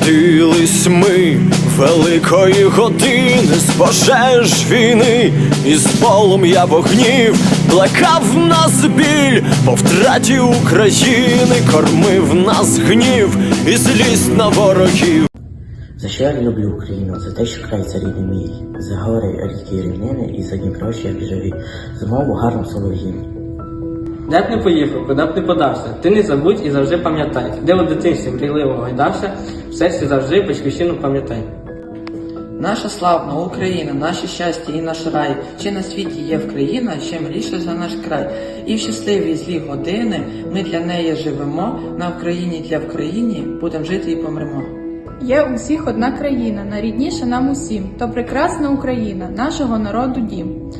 Народились ми великої години з пожеж війни, і з полум'я вогнів плекав нас біль по втраті України, кормив нас гнів і злість на ворогів. За що я люблю Україну? За те, що край це рідний мій, за гори, ріки, рівнини і за Дніпро, як живі, за мову гарну солов'їн. Де б не поїхав, куди б не подався, ти не забудь і завжди пам'ятай, де у дитинстві мрійливо гойдався, в серці завжди батьківщину пам'ятай. Наша славна Україна, наше щастя і наш рай. Чи на світі є в країна, ще миліше за наш край. І в щасливі злі години ми для неї живемо. На Україні для в країні будемо жити і помремо. Є у всіх одна країна, найрідніша нам усім, то прекрасна Україна, нашого народу дім.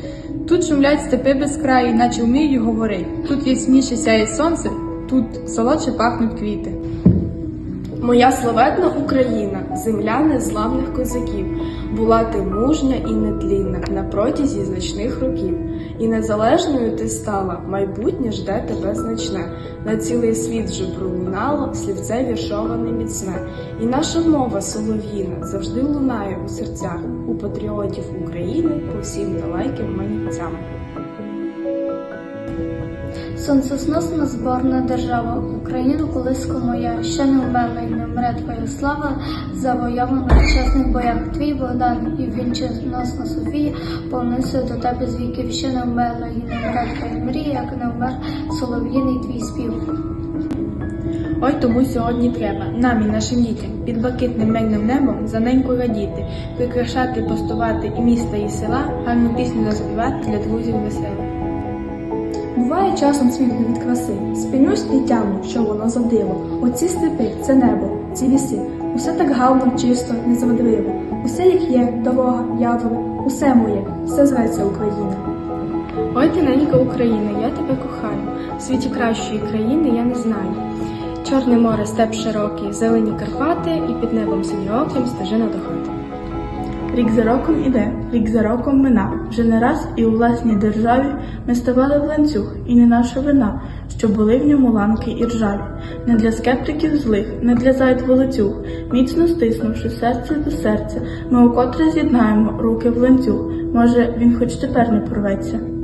Тут шумлять степи без краю, наче вмію говорить. Тут ясніше сяє сонце, тут солодше пахнуть квіти. Моя славетна Україна, земля незламних козаків, була ти мужня і нетлінна на протязі значних років. І незалежною ти стала, майбутнє жде тебе значне. На цілий світ вже пролунало слівце віршоване міцне. І наша мова солов'їна завжди лунає у серцях у патріотів України по всім далеким манівцям. Сонцесносна зборна держава, Україна колиска моя, ще не вмерла й не вмре твоя слава, завойована в чесних боях. Твій Богдан і вінченосна Софія, повнися до тебе з віків, ще не вмерла і не вмре твоя мрія, як не вмер солов'їний твій спів. Ой тому сьогодні треба нам і нашим дітям під блакитним мельним небом за неньку радіти, прикрашати, постувати і міста, і села, гарну пісню заспівати для друзів веселих. Буває часом світло від краси, спинюсь і тямлю, що воно за диво. Оці степи, це небо, ці ліси. Усе так гарно, чисто, незавадливо. Усе як є, дорога, явори, усе моє, все зветься Україна. Ой, ти ненька Україна, я тебе кохаю. В світі кращої країни я не знаю. Чорне море, степ широкий, зелені Карпати, і під небом синьооким стежина до хати. Рік за роком іде, рік за роком мина. Вже не раз і у власній державі ми ставали в ланцюг, і не наша вина, що були в ньому ланки і ржаві. Не для скептиків злих, не для зайд волоцюг, міцно стиснувши серце до серця, ми укотре з'єднаємо руки в ланцюг. Може, він хоч тепер не порветься.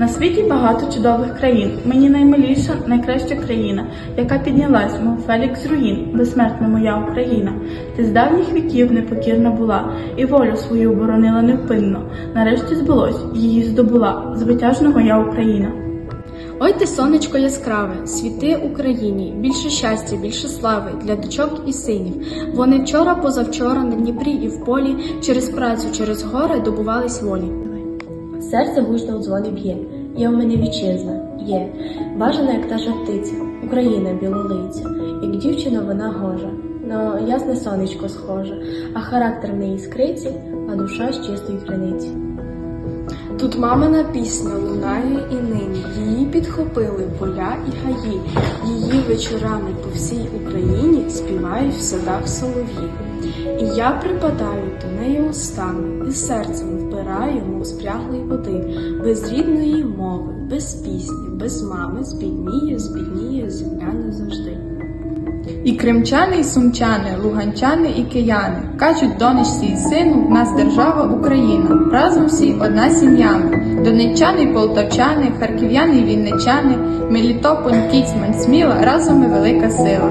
На світі багато чудових країн. Мені наймиліша, найкраща країна, яка піднялась, мов Фелікс руїн, безсмертна моя Україна. Ти з давніх віків непокірна була, і волю свою боронила невпинно. Нарешті збулось, її здобула, звитяжна моя Україна. Ой ти сонечко яскраве, світи Україні, більше щастя, більше слави для дочок і синів. Вони вчора, позавчора на Дніпрі і в полі, через працю, через гори добувались волі. Серце гучно у дзвони б'є, є в мене вітчизна, є, бажана, як та жа птиця, Україна білолиця, як дівчина вона гожа, на ясне сонечко схожа, а характер в неї скриці, а душа з чистої криниці. Тут мамина пісня лунає і нині. Її підхопили поля і гаї. Її вечорами по всій Україні співають в садах солов'ї. І я припадаю до неї устами, і серцем вбираю, мов спряглої води, без рідної мови, без пісні, без мами, збідніє, збідніє земля не завжди. І кримчани, і сумчани, луганчани і кияни кажуть донечці й сину, в нас держава Україна. Разом всі одна сім'я. ми. Донеччани, й полтавчани, харків'яни, й вінничани, Мелітополь, Кіцмань, Сміла, разом ми велика сила.